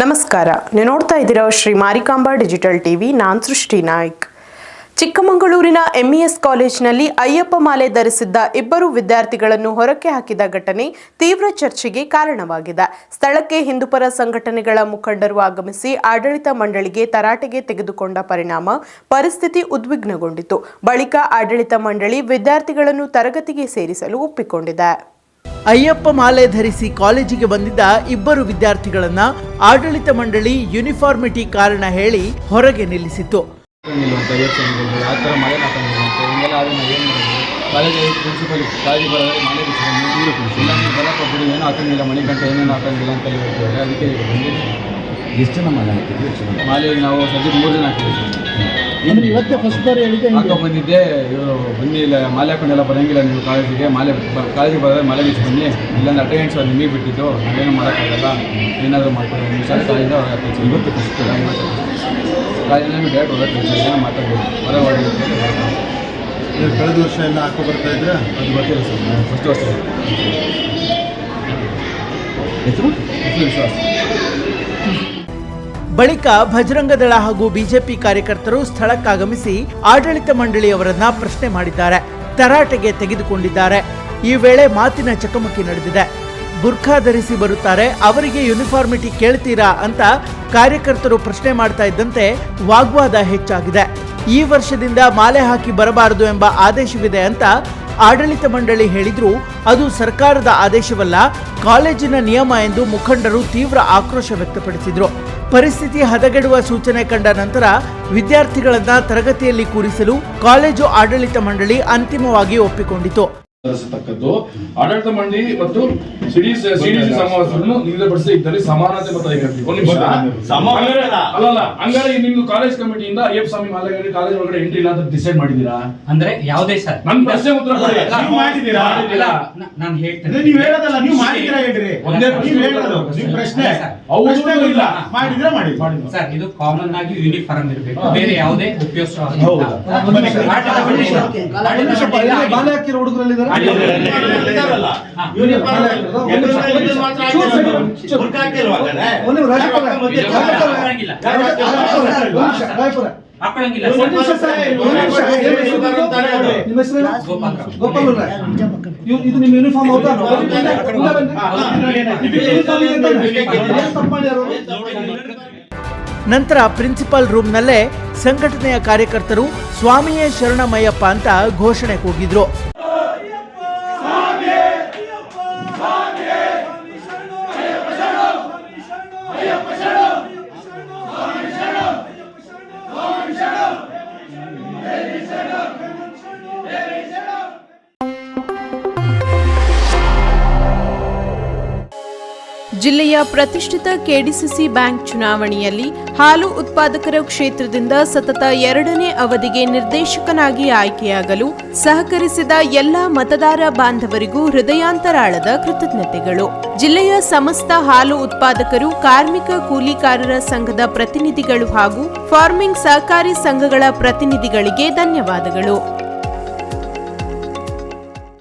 ನಮಸ್ಕಾರ. ನೀವು ನೋಡ್ತಾ ಇದ್ದೀರಾ ಶ್ರೀ ಮಾರಿಕಾಂಬಾ ಡಿಜಿಟಲ್ ಟಿವಿ. ನಾನ್ ಸೃಷ್ಟಿ ನಾಯ್ಕ್. ಚಿಕ್ಕಮಗಳೂರಿನ ಎಂಇಎಸ್ ಕಾಲೇಜಿನಲ್ಲಿ ಅಯ್ಯಪ್ಪ ಮಾಲೆ ಧರಿಸಿದ್ದ ಇಬ್ಬರು ವಿದ್ಯಾರ್ಥಿಗಳನ್ನು ಹೊರಕ್ಕೆ ಹಾಕಿದ ಘಟನೆ ತೀವ್ರ ಚರ್ಚೆಗೆ ಕಾರಣವಾಗಿದೆ. ಸ್ಥಳಕ್ಕೆ ಹಿಂದೂಪರ ಸಂಘಟನೆಗಳ ಮುಖಂಡರು ಆಗಮಿಸಿ ಆಡಳಿತ ಮಂಡಳಿಗೆ ತರಾಟೆಗೆ ತೆಗೆದುಕೊಂಡ ಪರಿಣಾಮ ಪರಿಸ್ಥಿತಿ ಉದ್ವಿಗ್ನಗೊಂಡಿತು. ಬಳಿಕ ಆಡಳಿತ ಮಂಡಳಿ ವಿದ್ಯಾರ್ಥಿಗಳನ್ನು ತರಗತಿಗೆ ಸೇರಿಸಲು ಒಪ್ಪಿಕೊಂಡಿದೆ. ಅಯ್ಯಪ್ಪ ಮಾಲೆ ಧರಿಸಿ ಕಾಲೇಜಿಗೆ ಬಂದಿದ್ದ ಇಬ್ಬರು ವಿದ್ಯಾರ್ಥಿಗಳನ್ನ ಆಡಳಿತ ಮಂಡಳಿ ಯೂನಿಫಾರ್ಮಿಟಿ ಕಾರಣ ಹೇಳಿ ಹೊರಗೆ ನಿಲ್ಲಿಸಿತು ಏನೇನು ಹಾಕಂಗಿಲ್ಲ ಅಂತ ಹೇಳ್ತಾರೆ ಅದಕ್ಕೆ ಎಷ್ಟು ಜನ ಮಾಲೆ ಹಾಕಿದ್ವಿ ಎಷ್ಟು ಜನ? ಮಾಲೆ ನಾವು ಸದ್ಯಕ್ಕೆ ಮೂರು ಜನ ಹಾಕಿದ್ದೀವಿ ಅಂದ್ರೆ ಇವತ್ತೇ ಫಸ್ಟ್ ಬಾರಿ ಹೇಳಿದ್ದೆ ಹಾಕೋ ಬಂದಿದ್ದೆ ಇವರು ಬನ್ನಿ ಇಲ್ಲ ಮಾಲೆ ಹಾಕೊಂಡೆಲ್ಲ ಬರೋಂಗಿಲ್ಲ ನೀವು ಕಾಲೇಜಿಗೆ ಮಾಲೆ ಬ- ಕಾಲೇಜಿಗೆ ಬರೋದ್ರೆ ಮಾಲೆ ಬಿಚ್ಚಿ ಬನ್ನಿ. ಇಲ್ಲಾಂದ್ರೆ ಅಟೆಂಡೆನ್ಸ್ ನಿಮಗೆ ಬಿಟ್ಟಿದ್ದು ನಾವೇನು ಮಾಡೋಕ್ಕಾಗಲ್ಲ. ಏನಾದರೂ ಮಾಡ್ಕೊಂಡು ನೀವು ಸರ್ ಹೊರಗೆ ಹಾಕ್ತೀವಿ ಇವತ್ತು ಫಸ್ಟ್ ಕಾಲೇಜಿಂದ ನೀವು ಡೈರೆಕ್ಟ್ ಹೊರಗೆ ಏನೋ ಮಾತಾಡ್ಬೋದು. ಹೊರಗೆ ಹೊರಗೆ ನೀವು ಕಳೆದ ವರ್ಷ ಎಲ್ಲ ಹಾಕೋ ಬರ್ತಾ ಇದ್ರೆ? ಅದು ಬರ್ತಿಲ್ಲ ಸರ್ ಫಸ್ಟ್ ವರ್ಷ. ಹೆಸರು? ಹೆಸರು ವಿಶ್ವಾಸ. ಬಳಿಕ ಭಜರಂಗದಳ ಹಾಗೂ ಬಿಜೆಪಿ ಕಾರ್ಯಕರ್ತರು ಸ್ಥಳಕ್ಕಾಗಮಿಸಿ ಆಡಳಿತ ಮಂಡಳಿಯವರನ್ನ ಪ್ರಶ್ನೆ ಮಾಡಿದ್ದಾರೆ. ತರಾಟೆಗೆ ತೆಗೆದುಕೊಂಡಿದ್ದಾರೆ. ಈ ವೇಳೆ ಮಾತಿನ ಚಕಮಕಿ ನಡೆದಿದೆ. ಬುರ್ಖಾ ಧರಿಸಿ ಬರುತ್ತಾರೆ. ಅವರಿಗೆ ಯೂನಿಫಾರ್ಮಿಟಿ ಕೇಳ್ತೀರಾ ಅಂತ ಕಾರ್ಯಕರ್ತರು ಪ್ರಶ್ನೆ ಮಾಡ್ತಾ ಇದ್ದಂತೆ ವಾಗ್ವಾದ ಹೆಚ್ಚಾಗಿದೆ. ಈ ವರ್ಷದಿಂದ ಮಾಲೆ ಹಾಕಿ ಬರಬಾರದು ಎಂಬ ಆದೇಶವಿದೆ ಅಂತ ಆಡಳಿತ ಮಂಡಳಿ ಹೇಳಿದ್ರು ಅದು ಸರ್ಕಾರದ ಆದೇಶವಲ್ಲ, ಕಾಲೇಜಿನ ನಿಯಮ ಎಂದು ಮುಖಂಡರು ತೀವ್ರ ಆಕ್ರೋಶ ವ್ಯಕ್ತಪಡಿಸಿದ್ರು. ಪರಿಸ್ಥಿತಿ ಹದಗೆಡುವ ಸೂಚನೆ ಕಂಡ ನಂತರ ವಿದ್ಯಾರ್ಥಿಗಳನ್ನ ತರಗತಿಯಲ್ಲಿ ಕೂರಿಸಲು ಕಾಲೇಜು ಆಡಳಿತ ಮಂಡಳಿ ಅಂತಿಮವಾಗಿ ಒಪ್ಪಿಕೊಂಡಿತು ತಕ್ಕದ್ದು ಆಡಳಿತ ಮಂಡಳಿ ಮತ್ತು ಸಿಡಿಸ್ ಸಿಡಿಸಿ ಸಮಾವೇಶವನ್ನು ನಿಗದಿಪಡಿಸಿ ಇದ್ದಲ್ಲಿ ಸಮಾನತೆ ಮತ್ತು ಐಕ್ಯತೆ. ಒಂದು ನಿಮಿಷ. ಹಂಗಾರೆ- ಅಲ್ಲಲ್ಲ ಹಂಗಾರೆ ನಿಮ್ದು ಕಾಲೇಜ್ ಕಮಿಟಿಯಿಂದ ಅಯ್ಯಪ್ಪ ಸ್ವಾಮಿ ಮಾಲೆಗಳಿಗೆ ಕಾಲೇಜ್ ಒಳಗಡೆ ಎಂಟ್ರಿ ಇಲ್ಲ ಅಂತ ಡಿಸೈಡ್ ಮಾಡಿದೀರಾ? ಅಂದ್ರೆ ಯಾವುದೇ ಸರ್. ನನ್ ಪ್ರಶ್ನೆ ಉತ್ತರ ಮಾಡಿದೀರಾ? ನಾನ್ ಹೇಳ್ತೇನೆ. ನೀವು ಹೇಳೋದಲ್ಲ ನೀವು ಮಾಡಿದೀರಾ ಹೇಳ್ರಿ. ಒಂದೇ ನೀವು ಹೇಳೋದು ನಿಮ್ಮ ಪ್ರಶ್ನೆ. ಹೌದು ಇಲ್ಲ. ಮಾಡಿದ್ರೆ ಮಾಡಿ ಮಾಡಿದ್ದು. ಸರ್ ಇದು ಕಾಮನ್ ಆಗಿ ಯೂನಿಫಾರ್ಮ್ ಇರಬೇಕು. ಬೇರೆ ಯಾವುದೇ ಉಪಯೋಗ ಹೌದು. ಹಾಕೊಳ್ಳಂಗಿಲ್ಲ ಗೋಪಾಲ್ ಇದು ನಿಮ್ಮ ಯೂನಿಫಾರ್ಮ್ ಹೌದಾ? ನಂತರ ಪ್ರಿನ್ಸಿಪಾಲ್ ರೂಮ್ನಲ್ಲೇ ಸಂಘಟನೆಯ ಕಾರ್ಯಕರ್ತರು ಸ್ವಾಮಿಯೇ ಶರಣಮಯ್ಯಪ್ಪ ಅಂತ ಘೋಷಣೆ ಕೂಗಿದ್ರು. ಜಿಲ್ಲೆಯ ಪ್ರತಿಷ್ಠಿತ ಕೆಡಿಸಿಸಿ ಬ್ಯಾಂಕ್ ಚುನಾವಣೆಯಲ್ಲಿ ಹಾಲು ಉತ್ಪಾದಕರ ಕ್ಷೇತ್ರದಿಂದ ಸತತ ಎರಡನೇ ಅವಧಿಗೆ ನಿರ್ದೇಶಕನಾಗಿ ಆಯ್ಕೆಯಾಗಲು ಸಹಕರಿಸಿದ ಎಲ್ಲ ಮತದಾರ ಬಾಂಧವರಿಗೂ ಹೃದಯಾಂತರಾಳದ ಕೃತಜ್ಞತೆಗಳು. ಜಿಲ್ಲೆಯ ಸಮಸ್ತ ಹಾಲು ಉತ್ಪಾದಕರು, ಕಾರ್ಮಿಕ ಕೂಲಿಕಾರರ ಸಂಘದ ಪ್ರತಿನಿಧಿಗಳು ಹಾಗೂ ಫಾರ್ಮಿಂಗ್ ಸಹಕಾರಿ ಸಂಘಗಳ ಪ್ರತಿನಿಧಿಗಳಿಗೆ ಧನ್ಯವಾದಗಳು.